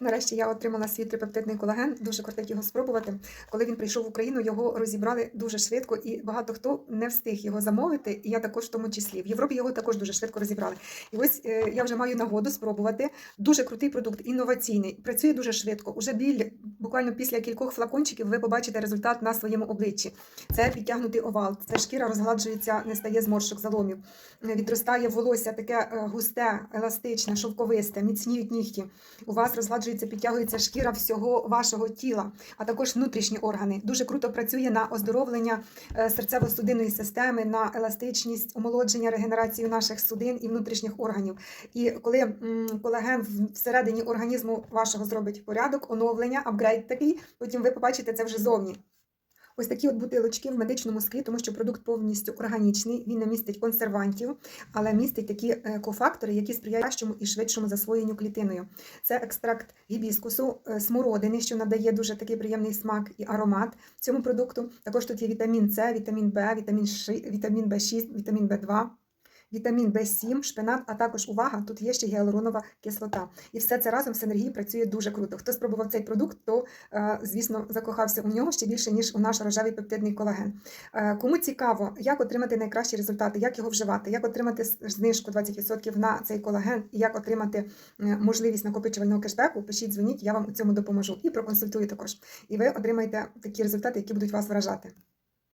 Нарешті я отримала свій трипептидний колаген. Дуже кортить його спробувати. Коли він прийшов в Україну, його розібрали дуже швидко, і багато хто не встиг його замовити. І я також в тому числі. В Європі його також дуже швидко розібрали. І ось е, я вже маю нагоду спробувати. Дуже крутий продукт, інноваційний, працює дуже швидко. Уже біль, буквально після кількох флакончиків, ви побачите результат на своєму обличчі. Це підтягнутий овал, це шкіра розгладжується, не стає зморшок, заломів. Відростає волосся таке е, густе, еластичне, шовковисте, міцніють нігті. У вас розгладжується, підтягується шкіра всього вашого тіла, а також внутрішні органи. Дуже круто працює на оздоровлення е, серцево-судинної системи, на еластичність, омолодження, регенерацію наших судин і внутрішніх органів. І коли колаген всередині організму вашого зробить порядок, оновлення, апгрейд такий, потім ви побачите це вже зовні. Ось такі от бутилочки в медичному склі, тому що продукт повністю органічний, він не містить консервантів, але містить такі е, кофактори, які сприяють кращому і швидшому засвоєнню клітиною. Це екстракт гібіскусу, е, смородини, що надає дуже такий приємний смак і аромат цьому продукту. Також тут є вітамін С, вітамін В, вітамін, Ши- вітамін В6, вітамін В2. Вітамін В7, шпинат, а також увага, тут є ще гіалуронова кислота. І все це разом в синергії працює дуже круто. Хто спробував цей продукт, то, е, звісно, закохався у нього ще більше, ніж у наш рожевий пептидний колаген. Е, Кому цікаво, як отримати найкращі результати, як його вживати, як отримати знижку 20% на цей колаген, і як отримати е, можливість накопичувального кешбеку, пишіть, дзвоніть, я вам у цьому допоможу і проконсультую також. І ви отримаєте такі результати, які будуть вас вражати.